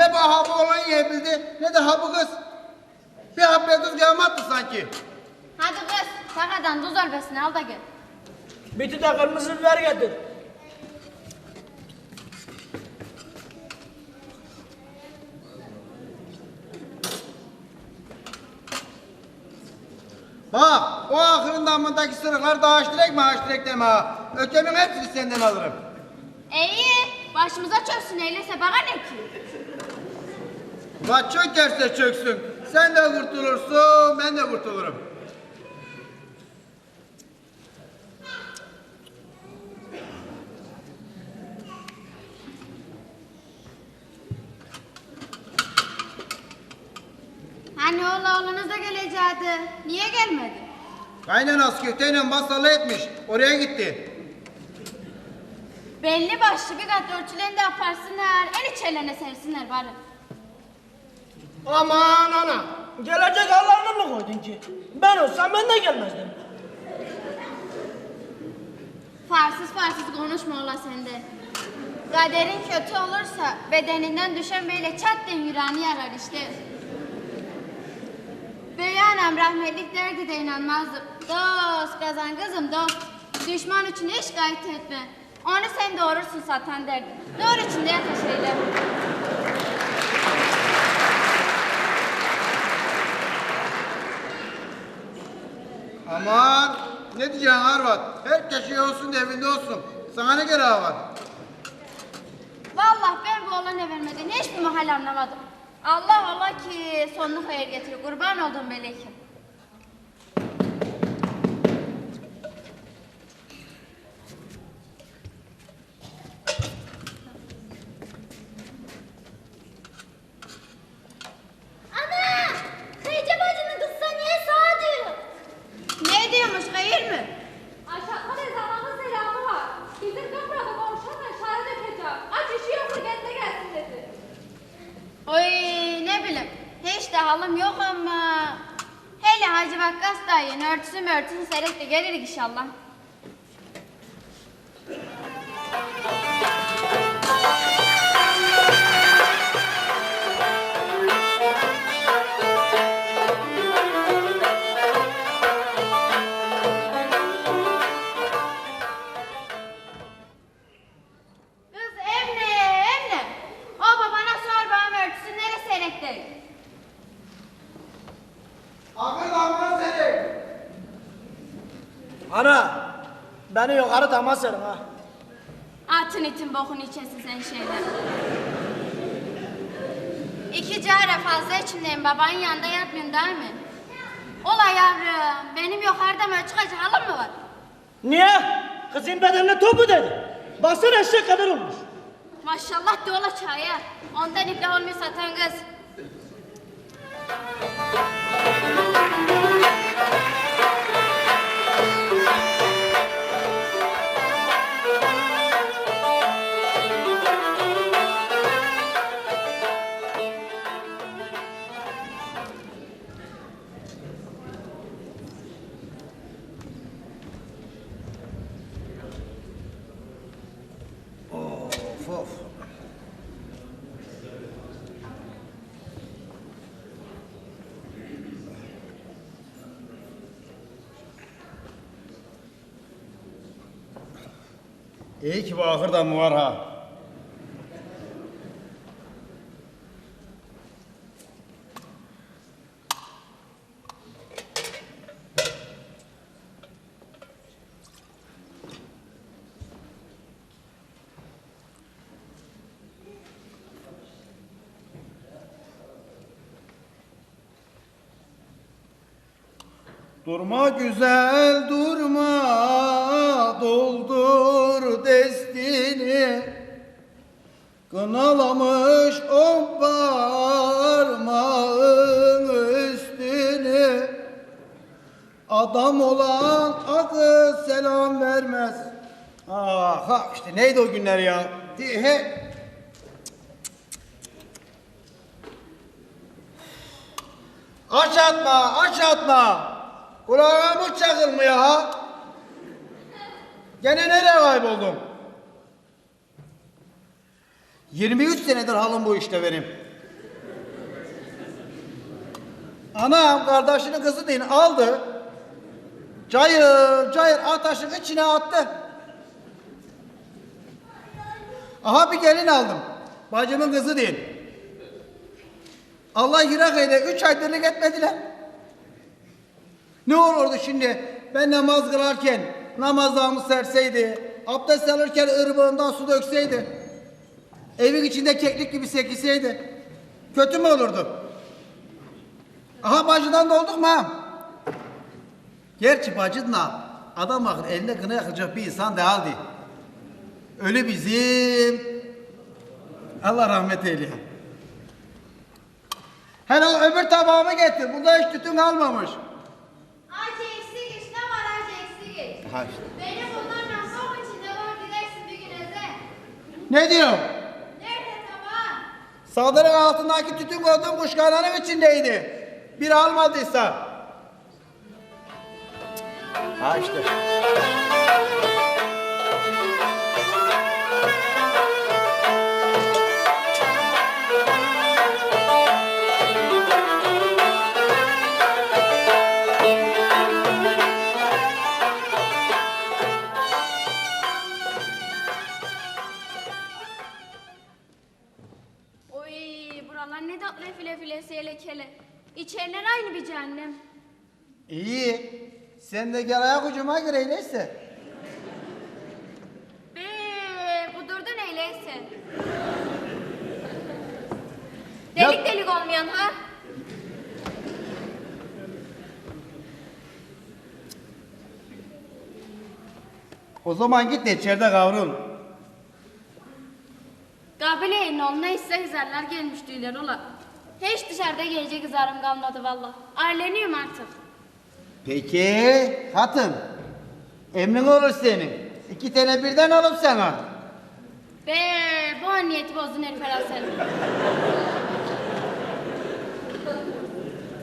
Ne bu ha bu oğlan yiyebildi ne de ha bu kız. Bir hapya tuz gelmezdi sanki. Hadi kız, sakadan tuz elbesini al da gel. Bir de kırmızı biber getir. Bak o ahırın damındaki sırıklar da ağaç direk mi ağaç direk deme ha. Ötemin hepsini senden alırım. İyi, başımıza çöksün eylese bana ne ki? Bak çökerse çöksün. Sen de kurtulursun ben de kurtulurum. Hani oğlu oğlunuz da gelecekti. Niye gelmedi? Kaynanası köfteyle masalı etmiş. Oraya gitti. Belli başlı bir kat örtülerini de yaparsınlar. El içerlerine sersinler bari. Aman ana. Gelecek Allah'ını mı koydun ki? Ben olsam ben de gelmezdim. Farsız farsız konuşma ola sende. Kaderin kötü olursa bedeninden düşen böyle çat diye yüreğini yarar işte. Beyanem rahmetlik derdi de inanmazdım. Dost kazan kızım dost. Düşman için hiç gayret etme. Onu sen doğurursun satan derdi. Doğru içinde yata şeyler. Aman ne diyeceksin Arvat? Herkes şey olsun evinde olsun. Sana ne gereği var? Vallahi ben bu oğlana vermediğini hiçbir mahal anlamadım. Allah Allah ki sonunu hayır getirir. Kurban oldum melekim. Ana! Kayıcı bacının kızsa niye sağa diyor? Ne diyormuş hayır mı? Aşağıda zamanın selamı var. Bizim toprağda komşunun aşağı dökeceğim. Aç işi yoksa kendine gelsin dedi. Oy ne bileyim. Hiç de halım yok ama. Hele Hacı Vakkas dayın örtüsü mörtüsü serek de gelirik inşallah. Temas edin ha. Atın itin bokunu içesin sen şeyler. İki cara fazla içindeyim babanın yanında yatmıyorsun değil mi? Ola yavrum benim yukarıda çıkacak halım mı var? Niye? Kızın bedenine topu dedi. Baksana eşek kadar olmuş. Maşallah de ola çaya. Ondan iflah olmuyor satan kız. Ki bu ahırda mı var ha? Durma güzel durma Kınalamış o parmağın üstünü Adam olan akıl selam vermez Ah ha işte neydi o günler ya He. Aç atma, aç atma. Kulağıma mı çakılmıyor ha? Gene nereye kayboldun? 23 senedir halım bu işte benim. Anam kardeşinin kızı deyin aldı. Cayır cayır ataşın içine attı. Aha bir gelin aldım. Bacımın kızı deyin. Allah Hirakay'da üç ay aydır etmediler. Ne olurdu şimdi ben namaz kılarken namazlarımı serseydi, abdest alırken ırbağından su dökseydi evin içinde keklik gibi sekilseydi, kötü mü olurdu? Aha bacıdan da olduk mu ha? Gerçi bacınla adam bakın eline kına yakacak bir insan değildi. Ölü bizim. Allah rahmet eyle. Hele öbür tabağımı getir. Burada hiç tütün kalmamış. Acı eksik iş ne var acı eksik. Ha işte. Benim bunlarla son içinde var gidersin bir gün eze. Ne diyor? Saldırın altındaki tütün koyduğum kuşkananın içindeydi. Bir almadıysa. Ha işte. Elekele. İçeriler aynı bir cehennem. İyi. Sen de gel ayak ucuma gir öyleyse. Be bu durdu neyleyse. Ya- Delik delik olmayan ha. O zaman git de içeride kavrul. Kabileyin ol neyse hizarlar gelmiş düğüler ola. Hiç dışarıda gelecek hizarım kalmadı valla. Aileniyorum artık. Peki hatun. Emrin olur senin. İki tane birden alıp sana. Be bu niyeti bozdun herif herhalde sen.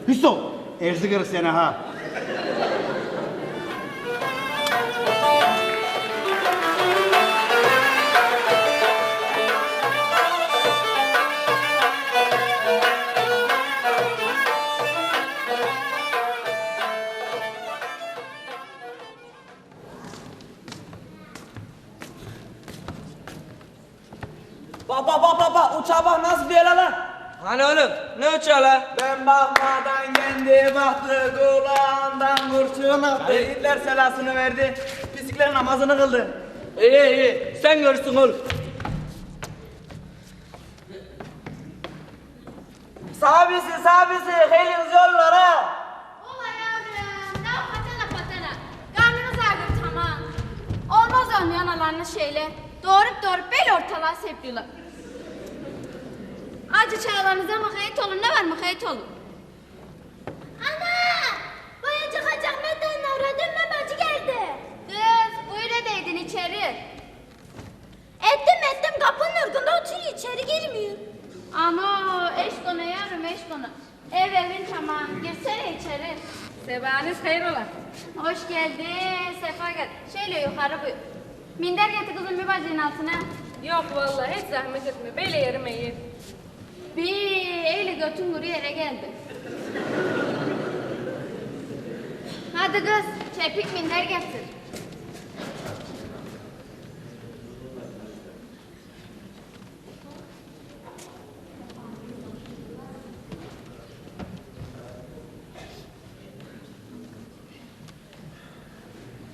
Hüso. Erzi kırık seni ha. Hitler selasını verdi. Pisliklerin namazını kıldı. İyi iyi sen görürsün oğlum. Sabisi sabisi heliniz yollar ha. Ola yavrum, ne patana patana. Karnınız ağrıyor tamam. Olmaz onun analarını şeyle. Doğurup doğurup bel ortalığa sepliyorlar. Acı çağlarınıza mıkayet olun, ne var mıkayet olun. Ana! Boyacı kaçak metanın avradın mı bacı geldi. Kız, buyur edeydin içeri. Ettim ettim kapının ırkında oturuyor içeri girmiyor. Ama eş konu yavrum, eş konu. Ev evin tamam, girsene içeri. Sebanız hayır ola. Hoş geldin, sefa gel. Şöyle yukarı buyur. Minder getir kızım bir bacının altına. Yok vallahi hiç zahmet etme. Böyle yerim iyi. Bir eyle götün kuru yere geldi. Hadi kız, çepik minder getir.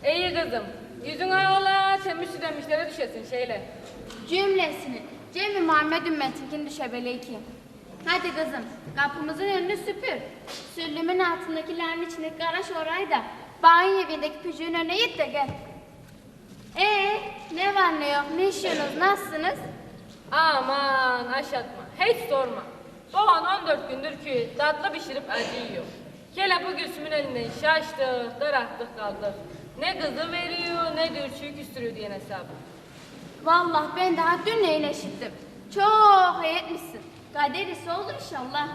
İyi kızım. Yüzün ay ola temiz demişlere düşesin şeyle. Cümlesini. Cemi Muhammed ümmetinkini düşebele ki. Hadi kızım, kapımızın önünü süpür. Süllümün altındakilerin içindeki karaş orayı da banyo evindeki pücüğün önüne git de gel. Ee, ne var ne yok, ne işiyorsunuz, nasılsınız? Aman aşatma. Hiç sorma. Baban 14 gündür ki tatlı pişirip acı yiyor. Hele bu Gülsüm'ün elinden şaştık, darattık kaldık. Ne kızı veriyor, ne üçüyü küstürüyor diyen hesabı. Vallahi ben daha dün iyileşittim. Çok iyi etmişsin. Kaderisi olur inşallah.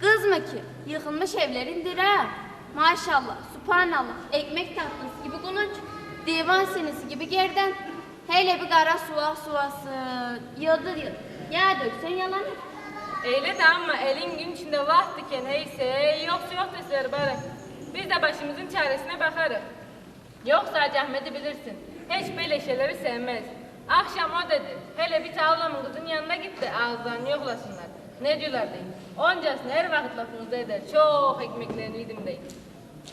Kız mı ki? Yıkılmış evlerindir ha. Maşallah, subhanallah. Ekmek tatlısı gibi kulunç. Divan senesi gibi gerden. Hele bir kara suva suvası. Yıldır yıl. Ya döksen yalanır. Eyle de ama elin gün içinde vaxt iken heyse, yoksa yok deseler bari. Biz de başımızın çaresine bakarız. Yoksa Hacı Ahmet'i bilirsin. Hiç böyle şeyleri sevmez. Akşam o dedi. Hele bir tavlamın kızın yanına gitti. Ağızlarını yoklasınlar. Ne diyorlar deyin. Oncasını her vakit lafınızda eder. Çok ekmeklerini yedim deyin.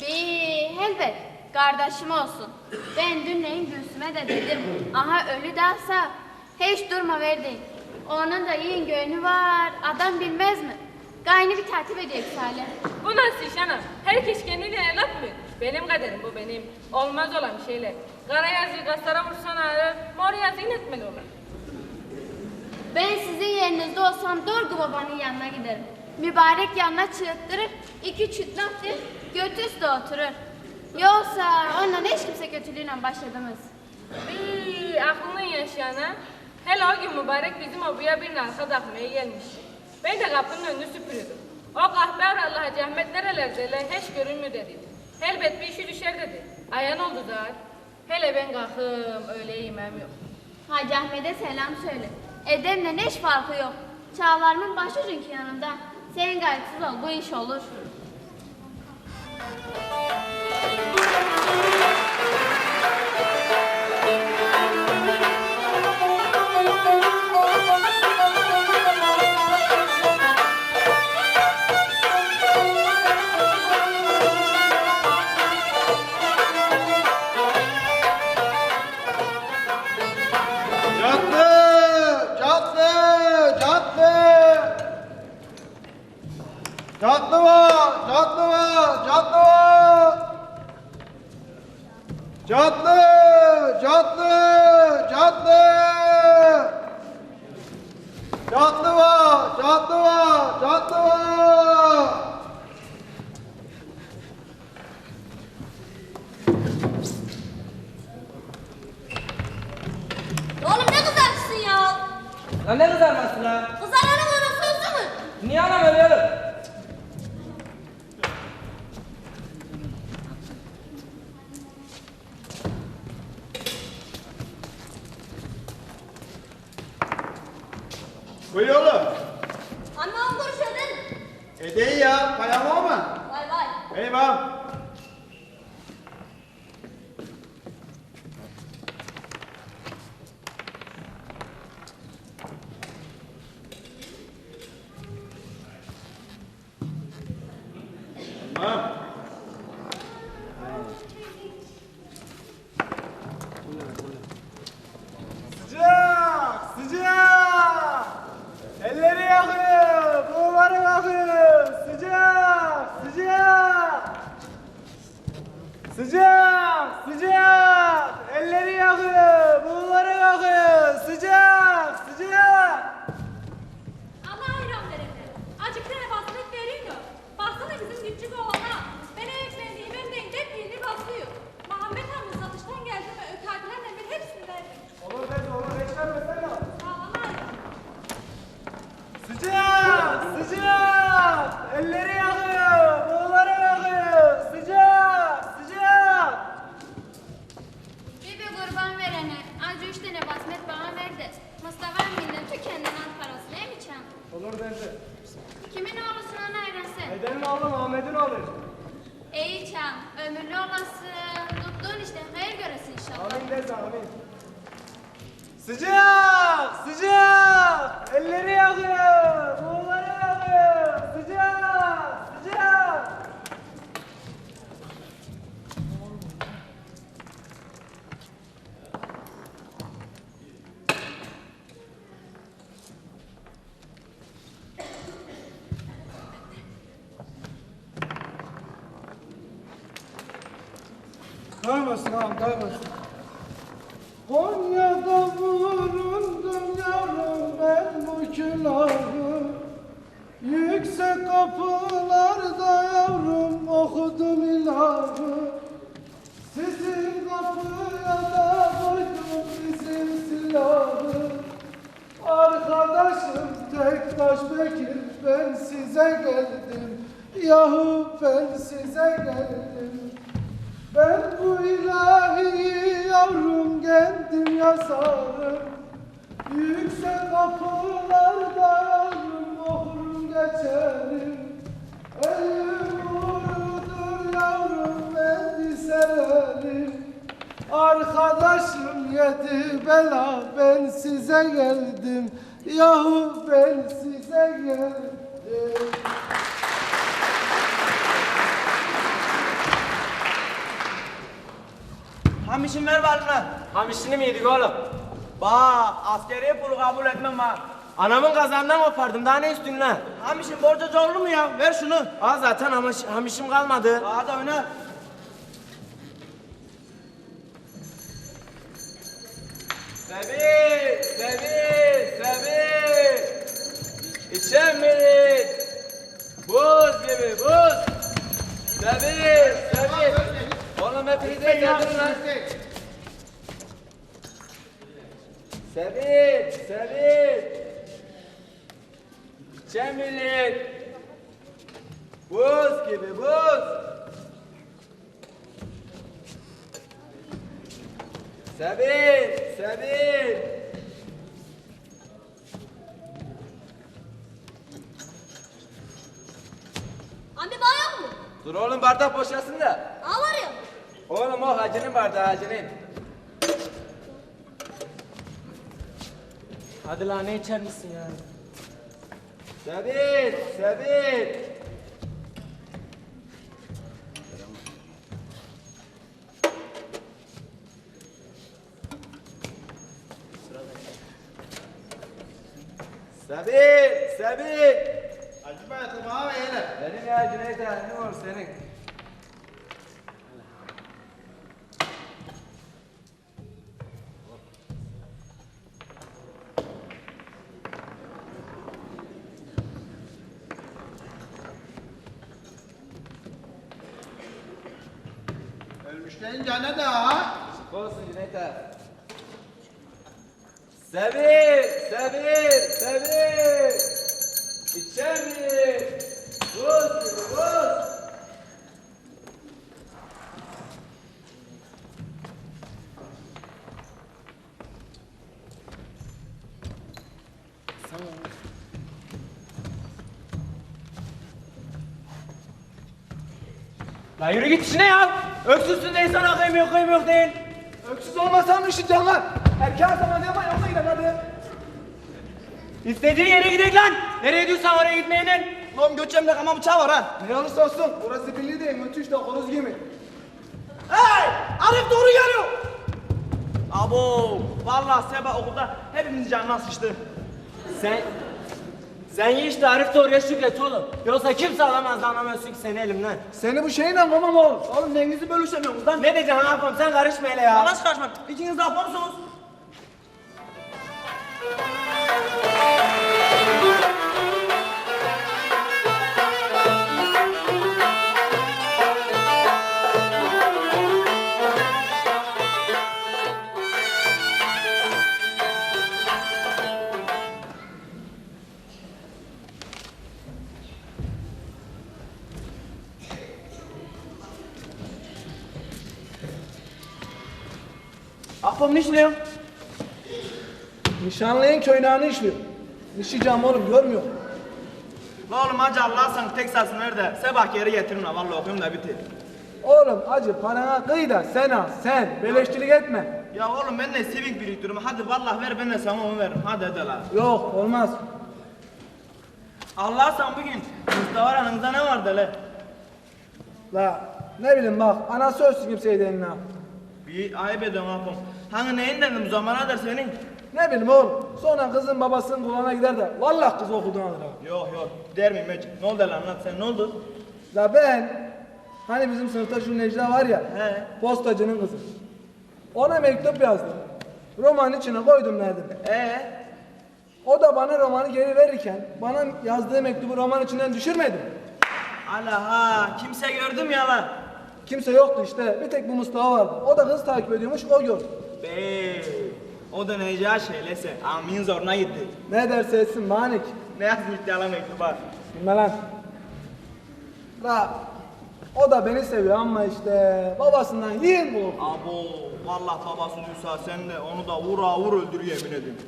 Bir elbet kardeşim olsun. Ben dünleyin Gülsüm'e de dedim. Aha ölü derse hiç durma verdin. Onun da iyi gönlü var. Adam bilmez mi? Gaynı bir tertip edecek Salih. Bu nasıl iş anam? Herkes kendine laf mı? Benim kaderim bu benim. Olmaz olan şeyler. Kara yazıyı gazlara vursan ağrır, mor yazıyı netmeli olur. Ben sizin yerinizde olsam Dorgu babanın yanına giderim. Mübarek yanına çığırttırır, iki çütlaktır, götü üstü oturur. Yoksa onunla hiç kimse kötülüğüyle başladınız. Bir aklının yaşayana, hele o gün mübarek bizim obuya bir narka takmaya gelmiş. Ben de kapının önünü süpürüyordum. O kahpe Allah Hacı Ahmet nerelerde lan hiç görünmüyor dedi. Elbet bir işi düşer dedi. Ayan oldu zar. Hele ben kalkım öyle yemem yok. Hacı Ahmet'e selam söyle. Edem'le hiç farkı yok. Çağlarımın başucunki yanında. Sen gayetsiz ol, bu iş olur. Buyur oğlum. Anne on kuruş ödün. Edeyi ya, payama mı? Vay vay. Eyvah. Sıcak, sıcak. Elleri yakıyor, buğuları yakıyor. Sıcak, sıcak. Bibi kurban verene, acı üç tane basmet bana verdi. Mustafa emminden tükendin al parasını? Olur dedi. Kimin oğlusun ana sen? Edenin Muhammed'in oğlu. İyi çan, ömürlü olasın. Tuttuğun işte hayır göresin inşallah. Amin dese amin. Sıcak, sıcak. Elleri yakıyor, buğuları yakıyor. Sıcak, sıcak. Kaymasın ağam, kaymasın. Kapılarda yavrum okudum ilahı. Sizin kapıya da koydum bizim silahı. Arkadaşım tek baş Bekir ben size geldim. Yahu ben size geldim. Ben bu ilahi yavrum kendim yazarım. Yüksek kapılarda geçerim Ölüm uğrudur yavrum beni Arkadaşım yedi bela ben size geldim Yahu ben size geldim Hamişim ver balına. Hamişini mi yedik oğlum? Bak askeri pulu kabul etmem ha. Anamın kazandan kopardım daha ne üstün lan? Hamişim borcu zorlu mu ya? Ver şunu. Aa zaten hamiş, hamişim kalmadı. Hadi oyna. Sebil, Sebil, Sebil. İçen mi? Buz gibi buz. Sebil, Sebil. Oğlum hepinize geldim lan. Sebil, Sebil. İçen millet. Buz gibi buz. Sebil, Sebil. Bana yok mu? Dur oğlum bardak boşasın da. Al var ya. Oğlum o hacının bardağı hacının. Hadi lan ne içer misin ya? Sebil. Sebil, Sebil. Hacı Bayatım abi hele. Benim ya Cüneyt ne var senin? Sebil, Sebil. İçer mi? Buz gibi buz. Lan yürü git işine ya. Öksüzsün değil sana kıymıyor kıymıyor değil. Öksüz olmasam işiteceğim lan Erken zaman yapma yoksa gidelim hadi İstediğin yere gidelim lan. Nereye diyorsan oraya gitmeyenin. Oğlum göçemde kama bıçağı var ha. Ne olursa olsun orası birliği değil müthiş de horoz gibi Hey! Arif doğru geliyor. Abo! Vallahi Seba okulda hepimiz canına sıçtı. Sen sen ye işte Arif doğruya şükret oğlum. Yoksa kimse alamaz lan anamıyorsun ki seni elimden. Seni bu şeyle kovmam oğlum Oğlum denginizi bölüşemiyorsunuz lan. Ne diyeceksin ne yapalım sen karışma hele ya. Nasıl kaçmak? İkiniz de yapamıyorsunuz. Afam Nişanlıyın köynağını işliyor Nişeceğim oğlum görmüyor La oğlum hacı Allah sana tek sasını ver de Sebah geri getirin ha vallahi okuyayım da bitir. Oğlum acı parana kıy da sen al sen beleşçilik etme Ya oğlum ben de sivik biriktiriyorum. Hadi vallahi ver ben de sana onu veririm. Hadi hadi la. Yok olmaz Allah sen bugün Mustafa aranızda ne vardı le? La ne bileyim bak anası ölsün kimseye eline Bir ayıp ediyorum afam. Hani neyin dedim zamanadır senin? Ne bileyim oğlum sonra kızın babasının kulağına gider de Vallahi kız okuldan alır ha Yok yok der miyim hiç? Ne oldu lan lan sen ne oldu? La ben hani bizim sınıfta şu Necla var ya He. postacının kızı. Ona mektup yazdım. Romanın içine koydum nerede? Ee? O da bana romanı geri verirken bana yazdığı mektubu roman içinden düşürmedi. Ala ha kimse gördüm ya lan. Kimse yoktu işte. Bir tek bu Mustafa vardı. O da kız takip ediyormuş o gördü. Be. O da neyeceği şeylese. Amin zoruna gitti. Ne derse etsin manik. Ne yazmış yalan mektuba? Bilme lan. La o da beni seviyor ama işte babasından yiyin bu. Abo vallahi babası duysa sen de onu da vura vur öldür yemin ediyorum.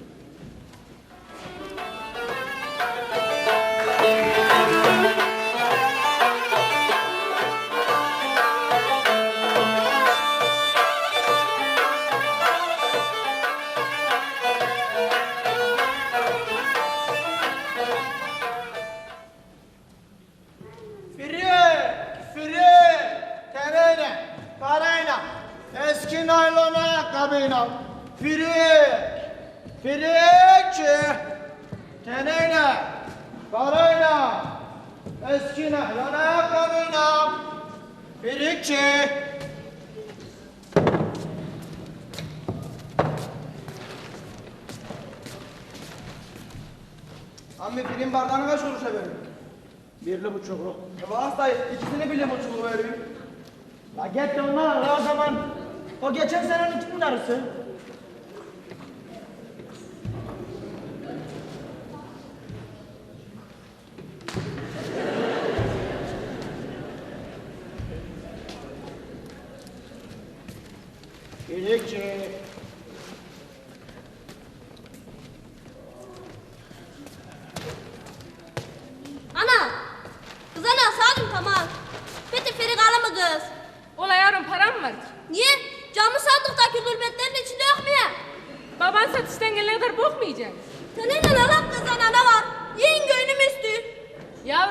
Ammi film bardağını kaç kuruşa verin? Birli buçuklu. E bana dayı ikisini birli buçuklu vereyim. La git de al o zaman. O geçen senenin kimin arısı? Firikçi. Ana. Kız ana salim tamam. Peki Ferik mı kız? Ula yavrum param var ki. Niye? Camı sandıktaki gülbetlerin içinde yok mu ya? Baban satıştan gelene kadar bok mu yiyeceksin? Seninle alan kız ana ne var? Yiyin göğünümü istiyor.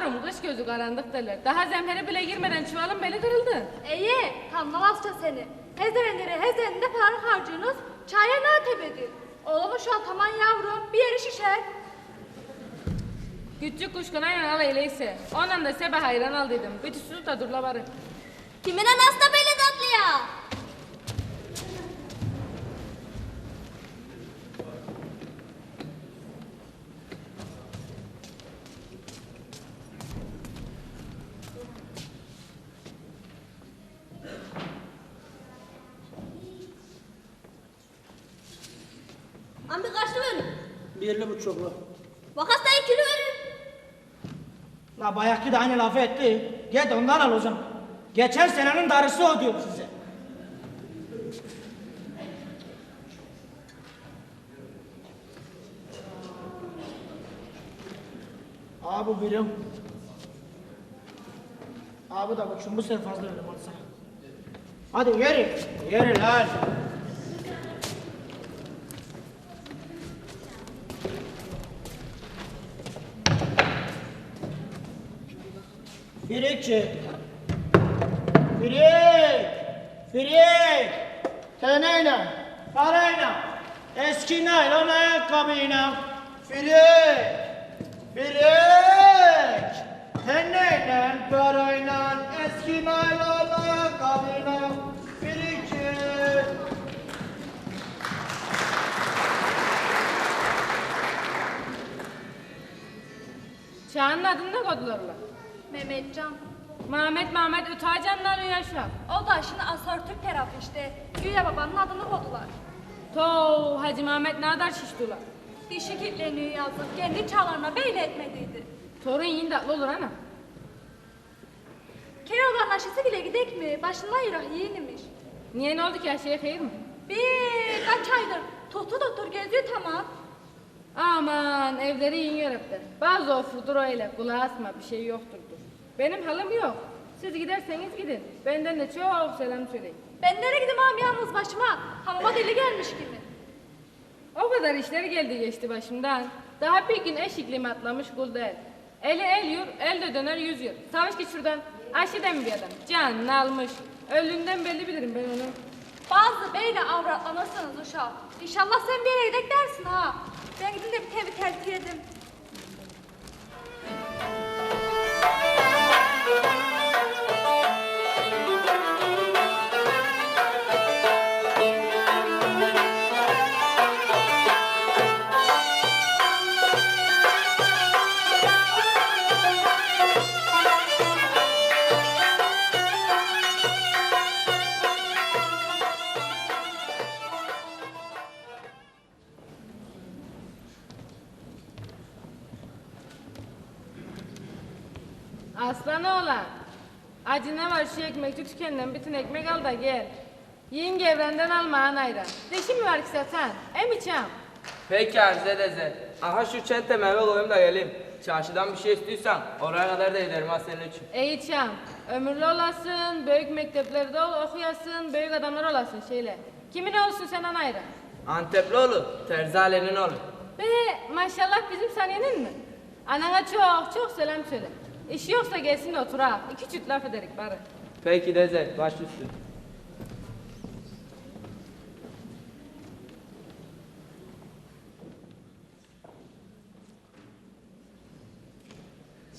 Yavrum kış gözü karanlık derler. Daha zemhere bile girmeden çuvalın beli kırıldı. İyi, kanlamazça seni. Hezevenleri hezeninde para harcıyorsunuz, çaya ne tebedir? Oğlumu şu an tamam yavrum, bir yeri şişer. Küçük kuşkunayla al öyleyse. Ondan da sebe hayran al dedim. Bütün su da durla varı. Kimine nasıl böyle tatlı ya? Birli buçuklu. Vakas da ikili verin. La bayakçı da aynı lafı etti. Git ondan al o zaman. Geçen senenin darısı o diyor size. Abi birim. Abi da bak şunu bu sefer fazla verim olsa. Hadi yürü. Yürü lan. Firikçi. Firik. Firik. Teneyle. Parayla. Eski naylon ayakkabıyla. Firik. Firik. Teneyle. Parayla. Eski naylon ayakkabıyla. Firikçi. Çağının adını ne koydular ula? Mehmetcan. Mehmet Mehmet Ötacanlar yaşa. O da şimdi asortür tarafı işte. Güya babanın adını koydular. To Hacı Mehmet ne kadar şişti ula? Dişi kitleniyor yazık. Kendi çağlarına beyle etmediydi. Torun yiyin tatlı olur ana. Keloğlan aşısı bile gidek mi? Başından yürah yeğenimiş. Niye ne oldu ki her şeye hayır mı? Bir kaç aydır tutu tutur geziyor tamam. Aman evleri yiyin yarıptır. Bazı ofurdur öyle kulağı asma bir şey yoktur. Benim halım yok. Siz giderseniz gidin. Benden de çok selam söyleyin. Ben nereye gideyim ağam yalnız başıma? Hamama deli gelmiş gibi. O kadar işleri geldi geçti başımdan. Daha bir gün eşikliğimi atlamış kul değil. Eli el yur, el de döner yüz yur. Savaş git şuradan. Aşiden bir adam. Canını almış. Öldüğünden belli bilirim ben onu. Bazı beyle avratlanırsınız uşağım. İnşallah sen bir yere gidek dersin ha. Ben de bir tevi telti yedim. Şu ekmekçi tükenden bütün ekmek al da gel. Yiyin gevrenden alma anayra. Deşi mi var ki satan? Em içem. Peki Arze deze. Aha şu çente meyve koyayım da geleyim. Çarşıdan bir şey istiyorsan oraya kadar da giderim ha senin için. E içem. Ömürlü olasın, büyük mekteplerde ol- okuyasın, büyük adamlar olasın şeyle. Kimin olsun sen anayra? Antepli oğlu, Terzale'nin oğlu. Be maşallah bizim saniyenin mi? Anana çok çok selam söyle. İşi yoksa gelsin de otur ha. İki çift laf ederik bari. Peki Deze, baş üstü.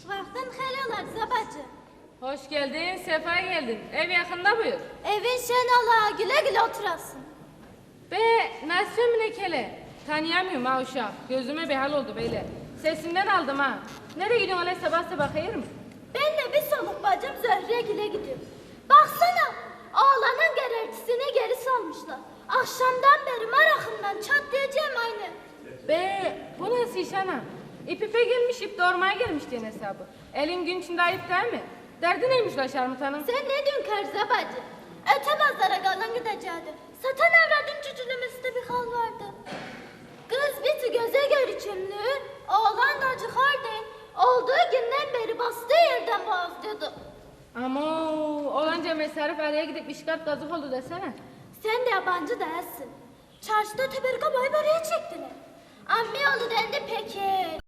Vaktin hayır Zabacı. Hoş geldin, sefa geldin. Ev yakında buyur. Evin şen ola, güle güle oturasın. Be, nasıl mü kele? Tanıyamıyorum ha uşağı. Gözüme bir hal oldu böyle. Sesinden aldım ha. Nereye gidiyorsun öyle sabah sabah hayır mı? Ben de bir soluk bacım Zöhre'ye gidiyorum. Baksana, oğlanın gerertisini geri salmışlar. Akşamdan beri merakımdan çatlayacağım aynı. Be, bu nasıl iş ana? İp ipe gelmiş, ip doğurmaya gelmiş diyen hesabı. Elin gün içinde ayıp değil mi? Derdi neymiş la şarmutanın? Sen ne diyorsun Kerze bacı? Öte pazara galan gidecekti. Satan evladın cücülemesinde bir hal vardı. Kız biti göze görükümlü, oğlan da acıkardı. Olduğu günden beri bastığı yerden boğazlıyordu. Ama olanca mesarif araya gidip işgal kazık oldu desene. Sen de yabancı değilsin. Çarşıda teberika boy böreği çektiler. Ammi oğlu dendi peki.